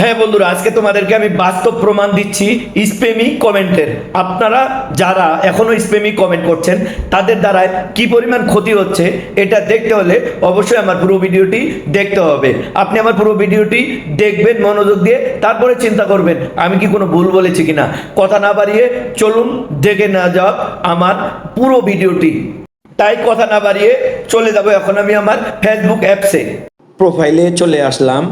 হ্যাঁ বন্ধুরা, আজকে তোমাদেরকে আমি বাস্তব প্রমাণ দিচ্ছি স্পেমি কমেন্টের। আপনারা যারা এখনও স্পেমি কমেন্ট করছেন, তাদের দ্বারায় কি পরিমাণ ক্ষতি হচ্ছে, এটা দেখতে হলে অবশ্যই আমার পুরো ভিডিওটি দেখতে হবে। আপনি আমার পুরো ভিডিওটি দেখবেন, মনোযোগ দিয়ে, তারপরে চিন্তা করবেন, আমি কি কোনো ভুল বলেছি কিনা। কথা না বাড়িয়ে চলুন, দেখে না যাওয়া আমার পুরো ভিডিওটি। তাই কথা না বাড়িয়ে চলে যাব এখন আমি আমার ফেসবুক অ্যাপসে। প্রোফাইলে চলে আসলাম।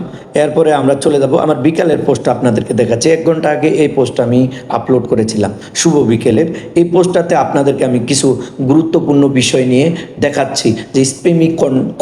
এরপরে আমরা চলে যাব। আমার বিকালের পোস্টটা আপনাদেরকে দেখাচ্ছি। এক ঘণ্টা আগে এই পোস্ট আমি আপলোড করেছিলাম। শুভ বিকেলের। এই পোস্টটাতে আপনাদেরকে আমি কিছু গুরুত্বপূর্ণ বিষয় নিয়ে দেখাচ্ছি যে স্পেমি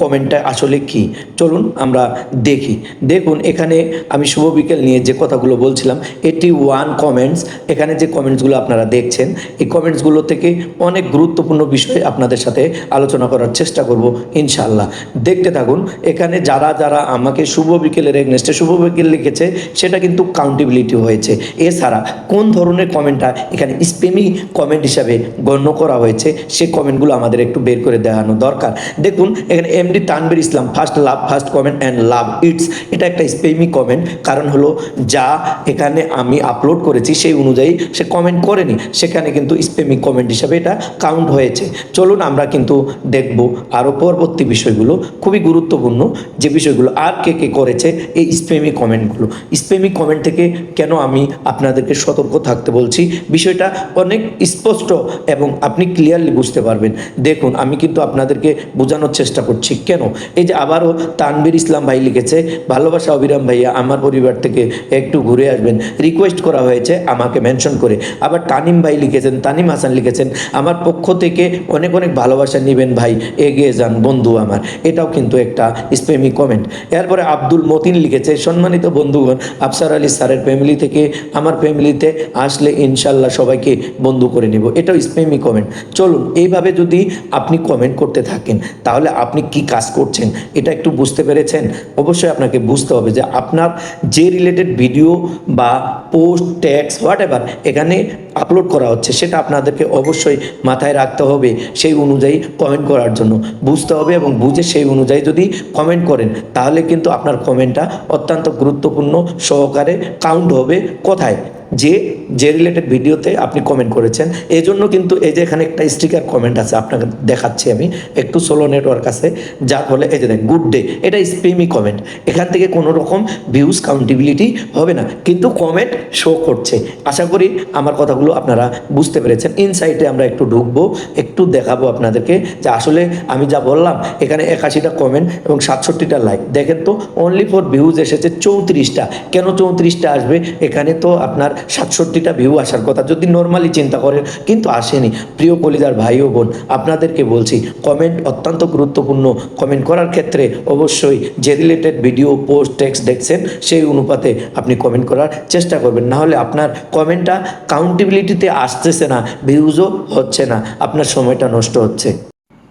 কমেন্টটা আসলে কি। চলুন আমরা দেখি। দেখুন, এখানে আমি শুভ বিকেল নিয়ে যে কথাগুলো বলছিলাম এটি ওয়ান কমেন্টস এখানে যে কমেন্টসগুলো আপনারা দেখছেন, এই কমেন্টসগুলো থেকে অনেক গুরুত্বপূর্ণ বিষয় আপনাদের সাথে আলোচনা করার চেষ্টা করব ইনশাল্লাহ দেখতে থাকুন, এখানে যারা যারা আমাকে শুভ বিকেলের এগনেস্টে শুভ বিকেল লিখেছে, সেটা কিন্তু কাউন্টেবিলিটি হয়েছে। এছাড়া কোন ধরনের কমেন্টটা এখানে স্পেমি কমেন্ট হিসাবে গণ্য করা হয়েছে সেই কমেন্টগুলো আমাদের একটু বের করে দেখানো দরকার। দেখুন, এখানে MD Tanvir Islam first love first comment and love it's এটা একটা স্পেমি কমেন্ট কারণ হলো যা এখানে আমি আপলোড করেছি, সেই অনুযায়ী সে কমেন্ট করেনি। সেখানে কিন্তু স্পেমি কমেন্ট হিসাবে এটা কাউন্ট হয়েছে। চলুন আমরা কিন্তু দেখব আরও পরবর্তী বিষয়গুলো। খুবই গুরুত্বপূর্ণ। যে বিষয়গুলো আর কে কে করেছে, এই স্পেমি কমেন্টগুলো স্পেমি কমেন্ট থেকে কেন আমি আপনাদেরকে সতর্ক থাকতে বলছি? বিষয়টা অনেক স্পষ্ট এবং আপনি ক্লিয়ারলি বুঝতে পারবেন। দেখুন, আমি কিন্তু আপনাদেরকে বোঝানোর চেষ্টা করছি। কেন? এই যে আবারও তানবির ইসলাম ভাই লিখেছে, ভালোবাসা অবিরাম ভাইয়া, আমার পরিবার থেকে একটু ঘুরে আসবেন। রিকোয়েস্ট করা হয়েছে, আমাকে মেনশন করে। আবার তানিম ভাই লিখেছেন, তানিম হাসান লিখেছেন, আমার পক্ষ থেকে অনেক অনেক ভালোবাসা নেবেন ভাই, এগিয়ে যান বন্ধু আমার। এটাও কিন্তু একটা স্পেমি কমেন্ট এরপরে আব্দুল মতিন লিখেছে, সম্মানিত বন্ধুগণ, আফসার আলী স্যারের ফ্যামিলি থেকে, আমার ফ্যামিলিতে আসলে ইনশাল্লাহ সবাইকে বন্ধু করে নিব। এটাও স্পেমি কমেন্ট চলুন, এইভাবে যদি আপনি কমেন্ট করতে থাকেন, তাহলে আপনি কি কাজ করছেন? এটা একটু বুঝতে পেরেছেন? অবশ্যই আপনাকে বুঝতে হবে যে আপনার যে রিলেটেড ভিডিও বা পোস্ট ট্যাক্স হোয়াট এভার এখানে আপলোড করা হচ্ছে, সেটা আপনাদেরকে অবশ্যই মাথায় রাখতে হবে সেই অনুযায়ী কমেন্ট করার জন্য। বুঝতে হবে এবং বুঝে সেই অনুযায়ী যদি কমেন্ট করেন তাহলে কিন্তু আপনার কমেন্টটা অত্যন্ত গুরুত্বপূর্ণ সহকারে কাউন্ট হবে। কোথায়? যে যে রিলেটেড ভিডিওতে আপনি কমেন্ট করেছেন। এই জন্য কিন্তু এই যে এখানে একটা স্টিকার কমেন্ট আছে, আপনাকে দেখাচ্ছি আমি। একটু সোলো নেটওয়ার্ক আছে, যার ফলে এই যে দেখ গুড ডে এটা স্পেমি কমেন্ট এখান থেকে কোনো রকম ভিউজ কাউন্টেবিলিটি হবে না, কিন্তু কমেন্ট শো করছে। আশা করি আমার কথাগুলো আপনারা বুঝতে পেরেছেন। ইনসাইটে আমরা একটু ঢুকবো, একটু দেখাবো আপনাদেরকে যে আসলে আমি যা বললাম, এখানে একাশিটা কমেন্ট এবং সাতষট্টিটা লাইক দেখেন তো অনলি ফর ভিউজ এসেছে চৌত্রিশটা। কেন চৌত্রিশটা আসবে? এখানে তো আপনার সাতষট্টিটা ভিউ আসার কথা। যদি নর্মালি চিন্তা করেন, কিন্তু আসেনি। প্রিয় কলিদার ভাই ও বোন, আপনাদেরকে বলছি কমেন্ট অত্যন্ত গুরুত্বপূর্ণ। কমেন্ট করার ক্ষেত্রে অবশ্যই যে রিলেটেড ভিডিও পোস্ট টেক্সট দেখছেন, সেই অনুপাতে আপনি কমেন্ট করার চেষ্টা করবেন। না হলে আপনার কমেন্টটা কাউন্টেবিলিটিতে আসতেছে না ভিউজও হচ্ছে না। আপনার সময়টা নষ্ট হচ্ছে।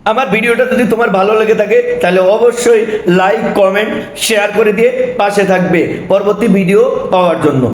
আমার ভিডিওটা যদি তোমার ভালো লেগে থাকে, তাহলে অবশ্যই লাইক কমেন্ট শেয়ার করে দিয়ে পাশে থাকবে। পরবর্তী ভিডিও পাওয়ার জন্য।